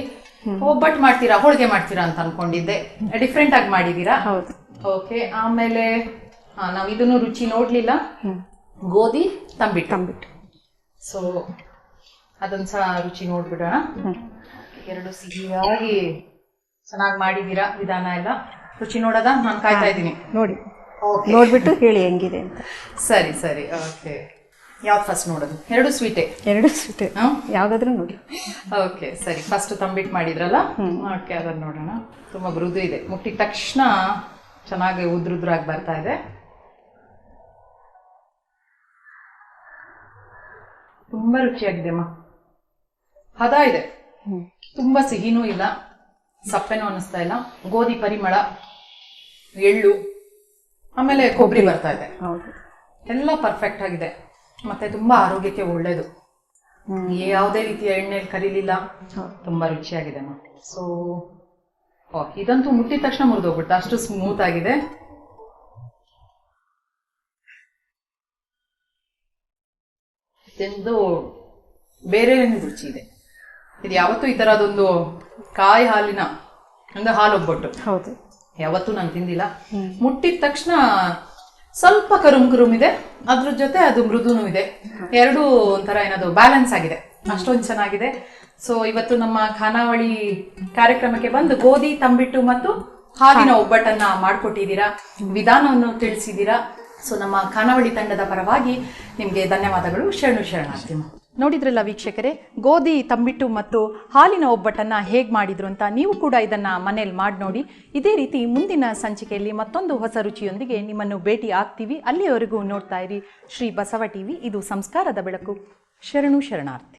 ಒಬ್ಬಟ್ಟು ಮಾಡ್ತೀರಾ ಹೋಳಿಗೆ ಮಾಡ್ತೀರಾ ಅಂತ ಅನ್ಕೊಂಡಿದ್ದೆ. ಡಿಫ್ರೆಂಟ್ ಆಗಿ ಮಾಡಿದೀರಾ? ಓಕೆ ಆಮೇಲೆ ನಾವು ಇದನ್ನು ರುಚಿ ನೋಡ್ಲಿಲ್ಲ. ಗೋಧಿ ತಂಬಿಟ್ಟು. ತಂಬಿಟ್ಟು. ಸೊ ಅದೊಂದು ಸಹ ರುಚಿ ನೋಡ್ಬಿಡೋಣ. ಎರಡು ಸಿಹಿಯಾಗಿ ಚೆನ್ನಾಗಿ ಮಾಡಿದೀರಾ ವಿಧಾನ ಎಲ್ಲ. ರುಚಿ ನೋಡೋದಾ? ನಾನು ಕಾಯ್ತಾ ಇದ್ದೀನಿ. ನೋಡಿ. ನೋಡ್ಬಿಟ್ಟು ಹೇಳಿ ಹೆಂಗಿದೆ ಅಂತ. ಸರಿ ಸರಿ. ಓಕೆ ಯಾವ್ದು ಫಸ್ಟ್ ನೋಡೋದು? ಎರಡು ಸ್ವೀಟೇ ಎರಡು ಸ್ವೀಟ್ ಯಾವ್ದಾದ್ರು ನೋಡಿ. ಓಕೆ ಸರಿ. ಫಸ್ಟ್ ತಂಬಿಟ್ಟು ಮಾಡಿದ್ರಲ್ಲ? ಓಕೆ ಅದನ್ನ ನೋಡೋಣ. ತುಂಬಾ ಮೃದು ಇದೆ. ಮುಟ್ಟಿದ ತಕ್ಷಣ ಚೆನ್ನಾಗಿ ಉದ್ರುದ್ರಾಗಿ ಬರ್ತಾ ಇದೆ. ತುಂಬಾ ರುಚಿಯಾಗಿದೆ ಅಮ್ಮ. ಹದ ಇದೆ. ತುಂಬ ಸಿಹಿನೂ ಇಲ್ಲ. ಸಪ್ಪೆನೂ ಅನಿಸ್ತಾ ಇಲ್ಲ. ಗೋಧಿ ಪರಿಮಳ ಎಳ್ಳು ಆಮೇಲೆ ಕೊಬ್ಬರಿ ಬರ್ತಾ ಇದೆ. ಹೌದು. ಎಲ್ಲ ಪರ್ಫೆಕ್ಟ್ ಆಗಿದೆ. ಮತ್ತೆ ತುಂಬಾ ಆರೋಗ್ಯಕ್ಕೆ ಒಳ್ಳೇದು. ಹ್ಮ್. ಯಾವುದೇ ರೀತಿಯ ಎಣ್ಣೆಯಲ್ಲಿ ಕರೀಲಿಲ್ಲ. ತುಂಬ ರುಚಿಯಾಗಿದೆ ಸೊ ಓಕೆ ಇದಂತೂ ಮುಟ್ಟಿದ ತಕ್ಷಣ ಮುರಿದೋಗ್ಬಿಡ್ತು. ಅಷ್ಟು ಸ್ಮೂತ್ ಆಗಿದೆ. ಇದೊಂದು ಬೇರೆ ರುಚಿ ಇದೆ? ಇದು ಯಾವತ್ತೂ ಈ ತರದೊಂದು ಕಾಯಿ ಹಾಲಿನ ಅಂದ್ರೆ ಹಾಲು ಒಬ್ಬಟ್ಟು ಹೌದು. ಯಾವತ್ತೂ ನಾನು ತಿಂದಿಲ್ಲ. ಮುಟ್ಟಿದ ತಕ್ಷಣ ಸ್ವಲ್ಪ ಕರುಮ್ ಕರುಮ್ ಇದೆ. ಅದ್ರ ಜೊತೆ ಅದು ಮೃದುನೂ ಇದೆ. ಎರಡು ಒಂಥರ ಏನದು ಬ್ಯಾಲೆನ್ಸ್ ಆಗಿದೆ. ಅಷ್ಟೊಂದು ಚೆನ್ನಾಗಿದೆ. ಸೊ ಇವತ್ತು ನಮ್ಮ ಖಾನಾವಳಿ ಕಾರ್ಯಕ್ರಮಕ್ಕೆ ಬಂದು ಗೋಧಿ ತಂಬಿಟ್ಟು ಮತ್ತು ಹಾಲಿನ ಒಬ್ಬಟ್ಟನ್ನ ಮಾಡ್ಕೊಟ್ಟಿದ್ದೀರಾ ವಿಧಾನವನ್ನು ತಿಳಿಸಿದ್ದೀರಾ. ಸೊ ನಮ್ಮ ಖಾನಾವಳಿ ತಂಡದ ಪರವಾಗಿ ನಿಮಗೆ ಧನ್ಯವಾದಗಳು. ಶರಣು ಶರಣಾರ್ಥಿ ನೋಡಿದ್ರಲ್ಲ ವೀಕ್ಷಕರೇ? ಗೋಧಿ, ತಂಬಿಟ್ಟು ಮತ್ತು ಹಾಲಿನ ಒಬ್ಬಟ್ಟನ್ನು ಹೇಗೆ ಮಾಡಿದ್ರು ಅಂತ ನೀವು ಕೂಡ ಇದನ್ನ ಮನೇಲಿ ಮಾಡಿ ನೋಡಿ. ಇದೇ ರೀತಿ ಮುಂದಿನ ಸಂಚಿಕೆಯಲ್ಲಿ ಮತ್ತೊಂದು ಹೊಸ ರುಚಿಯೊಂದಿಗೆ ನಿಮ್ಮನ್ನು ಭೇಟಿ ಆಗ್ತೀವಿ. ಅಲ್ಲಿಯವರೆಗೂ ನೋಡ್ತಾ ಇರಿ ಶ್ರೀ ಬಸವ ಟಿವಿ. ಇದು ಸಂಸ್ಕಾರದ ಬೆಳಕು. ಶರಣು ಶರಣಾರ್ಥಿ.